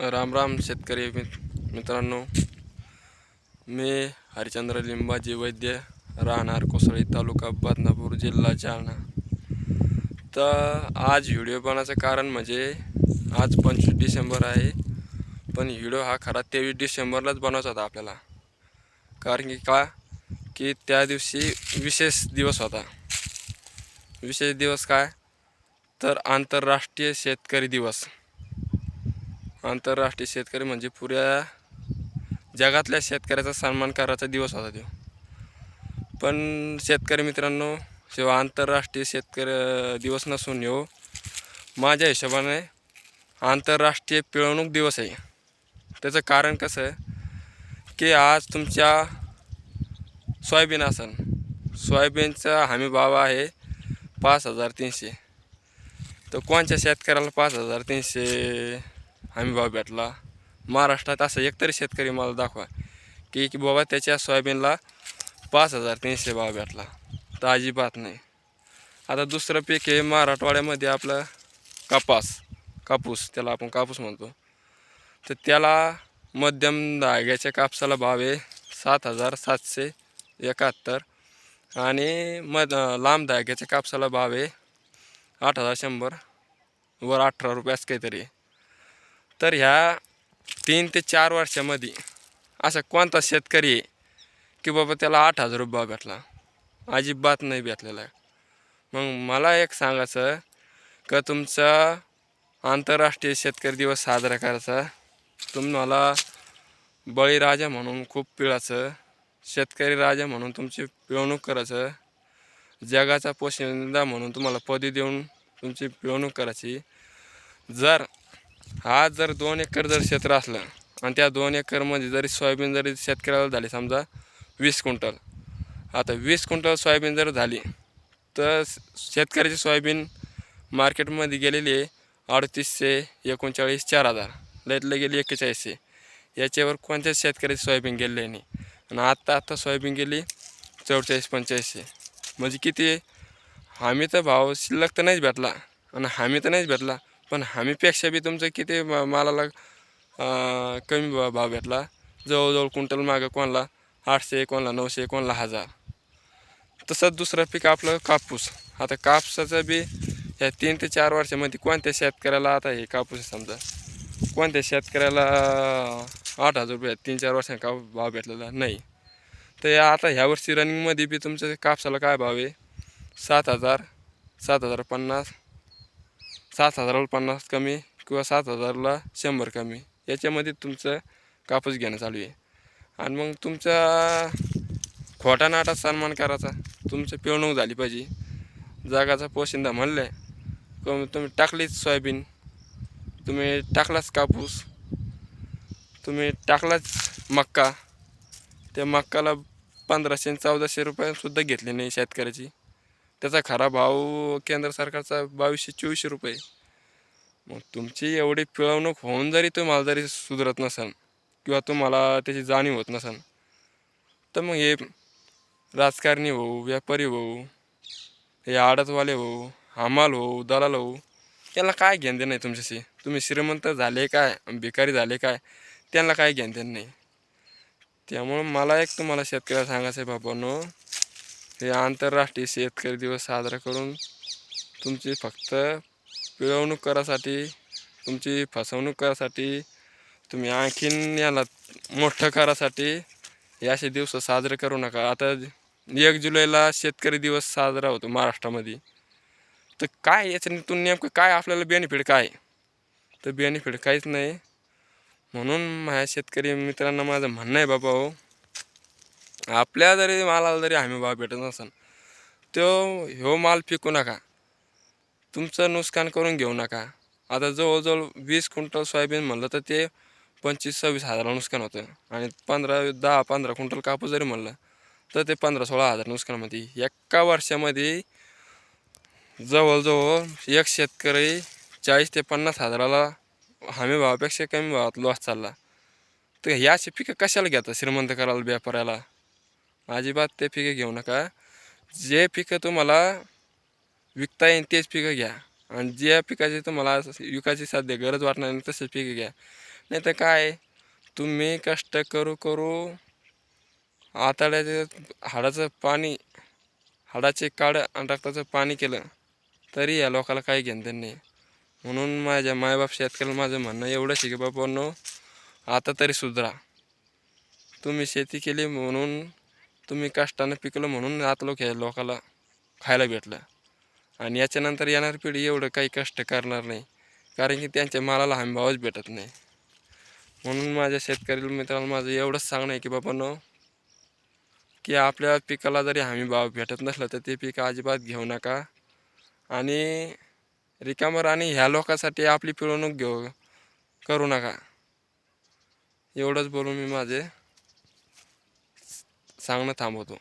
राम राम शेतकरी मित्रांनो. मी हरिचंद्र लिंबाजी वैद्य राहणार कोसळी तालुका बदनापूर जिल्हा जालना. तर आज व्हिडिओ बनवायचं कारण म्हणजे आज पंचवीस डिसेंबर आहे पण व्हिडिओ हा खरा तेवीस डिसेंबरलाच बनवायचा होता आपल्याला. कारण की का? की त्या दिवशी विशेष दिवस होता. विशेष दिवस काय? तर आंतरराष्ट्रीय शेतकरी दिवस. आंतरराष्ट्रीय शेतकरी म्हणजे पुऱ्या जगातल्या शेतकऱ्याचा सन्मान करायचा दिवस होता तो. पण शेतकरी मित्रांनो शिवाय आंतरराष्ट्रीय शेतकरी दिवस नसून हो माझ्या हिशोबाने आंतरराष्ट्रीय पिळवणूक दिवस आहे. त्याचं कारण कसं की आज तुमच्या सोयाबीन असन. सोयाबीनचा हमी भाव आहे पाच हजार तीनशे. तर कोणच्या शेतकऱ्याला पाच हजार तीनशे हमी भाव भेटला. महाराष्ट्रात असं एकतरी शेतकरी मला दाखवा की की बाबा त्याच्या सोयाबीनला पाच हजार तीनशे भाव भेटला. तर अजिबात नाही. आता दुसरं पीक आहे मराठवाड्यामध्ये आपलं कापास कापूस त्याला आपण कापूस म्हणतो. तर त्याला मध्यम धाग्याच्या कापसाला भाव आहे सात हजार सातशे एकाहत्तर आणि मध लांब धाग्याच्या कापसाला भाव आहे आठ हजार शंभर. वर अठरा रुपयास काहीतरी आहे. तर ह्या तीन ते चार वर्षामध्ये असा कोणता शेतकरी आहे की बाबा त्याला आठ हजार रुपये भेटला? अजिबात नाही भेटलेला. आहे मग मला एक सांगायचं का तुमचा आंतरराष्ट्रीय शेतकरी दिवस साजरा करायचा. तुम्हाला बळीराजा म्हणून खूप पिळाचं शेतकरी राजा म्हणून तुमची पिळवणूक करायचं. जगाचा पोशिंदा म्हणून तुम्हाला पदी देऊन तुमची पिळवणूक करायची. जर आज जर दोन एकर जर क्षेत्र असलं आणि त्या दोन एकरमध्ये जरी सोयाबीन जरी शेतकऱ्याला झाली समजा वीस क्विंटल आता वीस क्विंटल सोयाबीन जर झाली तर शेतकऱ्याची सोयाबीन मार्केटमध्ये गेलेली आहे अडतीसशे एकोणचाळीस चार हजार लईतलं गेली एक्केचाळीसशे. याच्यावर कोणत्याच शेतकऱ्याची सोयाबीन गेलेली नाही. आणि आत्ता आत्ता सोयाबीन गेली चौवेचाळीस पंचेचाळीसशे म्हणजे किती? हमी तर भाव शिल्लक तर नाहीच भेटला. आणि हमी तर नाहीच भेटला. पण हमीपेक्षा बी तुमचं किती म- मालाला कमी भा- भाव भेटला? जवळजवळ क्विंटल मागं कोणला? आठशे कोणला नऊशे कोणला हजार. तसंच दुसरं पीक आपलं कापूस. आता कापसाचं बी ह्या तीन ते चार वर्षामध्ये कोणत्या शेतकऱ्याला आता हे कापूस समजा? कोणत्या शेतकऱ्याला आठ हजार रुपये तीन चार वर्षांनी का भाव भेटलेला नाही. तर या आता ह्या वर्षी रनिंगमध्ये बी तुमच्या कापसाला काय भाव आहे? सात हजार सात हजार पन्नास सात हजाराला पन्नास कमी किंवा सात हजारला शंभर कमी. याच्यामध्ये तुमचं कापूस घेणं चालू आहे. आणि मग तुमचा खोटा नाटा सन्मान करायचा. तुमचं पिळवणूक झाली पाहिजे. जगाचा पोशिंदा म्हणलं कमी तुम्ही टाकलीच सोयाबीन. तुम्ही टाकलाच कापूस. तुम्ही टाकलाच मक्का. त्या मक्काला पंधराशे चौदाशे रुपयासुद्धा घेतले नाही शेतकऱ्याची. त्याचा खरा भाव केंद्र सरकारचा बावीसशे चोवीसशे रुपये. मग तुमची एवढी पिळवणूक होऊन जरी तुम्हाला जरी सुधरत नसाल किंवा तुम्हाला त्याची जाणीव होत नसाल तर मग हे राजकारणी होऊ व्यापारी होऊ हे आडतवाले होऊ हमाल होऊ दलाल होऊ त्यांना काय घेणं देणं नाही तुमच्याशी? तुम्ही श्रीमंत झाले काय? भिकारी झाले काय? त्यांना काय घेणं देणं नाही. त्यामुळं मला एक तुम्हाला शेतकऱ्याला सांगायचं आहे बाबांनो हे आंतरराष्ट्रीय शेतकरी दिवस साजरा करून तुमची फक्त पिळवणूक करासाठी तुमची फसवणूक करासाठी तुम्ही आणखीन याला मोठं करासाठी हे असे दिवस साजरे करू नका. आता एक जुलैला शेतकरी दिवस साजरा होतो महाराष्ट्रामध्ये. तर काय याच्यातून नेमकं काय आपल्याला बेनिफिट काय? तर बेनिफिट काहीच नाही. म्हणून माझ्या शेतकरी मित्रांना माझं म्हणणं आहे बाबा हो आपल्या जरी मालाला जरी हमी भाव भेटत नसेल तो ह्यो माल पिकू नका. तुमचं नुकसान करून घेऊ नका. आता जवळजवळ वीस क्विंटल सोयाबीन म्हणलं तर ते पंचवीस सव्वीस हजाराला नुकसान होतं. आणि पंधरा दहा पंधरा क्विंटल कापूस जरी म्हणलं तर ते पंधरा सोळा हजार नुकसानामध्ये एका वर्षामध्ये जवळजवळ एक शेतकरी चाळीस ते पन्नास हजाराला हमी भावापेक्षा कमी भावात लॉस चालला. तर ह्याचे पिकं कशाला घेतात श्रीमंत करायला व्यापाऱ्याला? अजिबात ते पिकं घेऊ नका. जे पिकं तुम्हाला विकता येईल तेच पिकं घ्या. आणि ज्या पिकाची तुम्हाला विकायची साध्य गरज वाटणार नाही तसेच पिकं घ्या. नाही तर काय तुम्ही कष्ट करू करू आताड्याचं हाडाचं पाणी हाडाचे काड आणि रक्ताचं पाणी केलं तरी या लोकाला काही घेणं नाही. म्हणून माझ्या मायबाप शेतकऱ्याला माझं म्हणणं एवढंच आहे की बाबांनो आता तरी सुधरा. तुम्ही शेती केली म्हणून तुम्ही कष्टानं पिकलं म्हणून आता लोक ह्या लोकाला खायला भेटलं. आणि याच्यानंतर येणारी पिढी एवढं काही कष्ट करणार नाही. कारण की त्यांच्या मालाला हमीभावच भेटत नाही. म्हणून माझ्या शेतकरी मित्रांना माझं एवढंच सांगणं आहे की बाबांनो की आपल्या पिकाला जरी हमीभाव भेटत नसलं तर ते पीक अजिबात घेऊ नका. आणि रिकामर आणि ह्या लोकांसाठी आपली पिळवणूक घेऊ करू नका. एवढंच बोलून मी माझे सांगणं थांबवतो.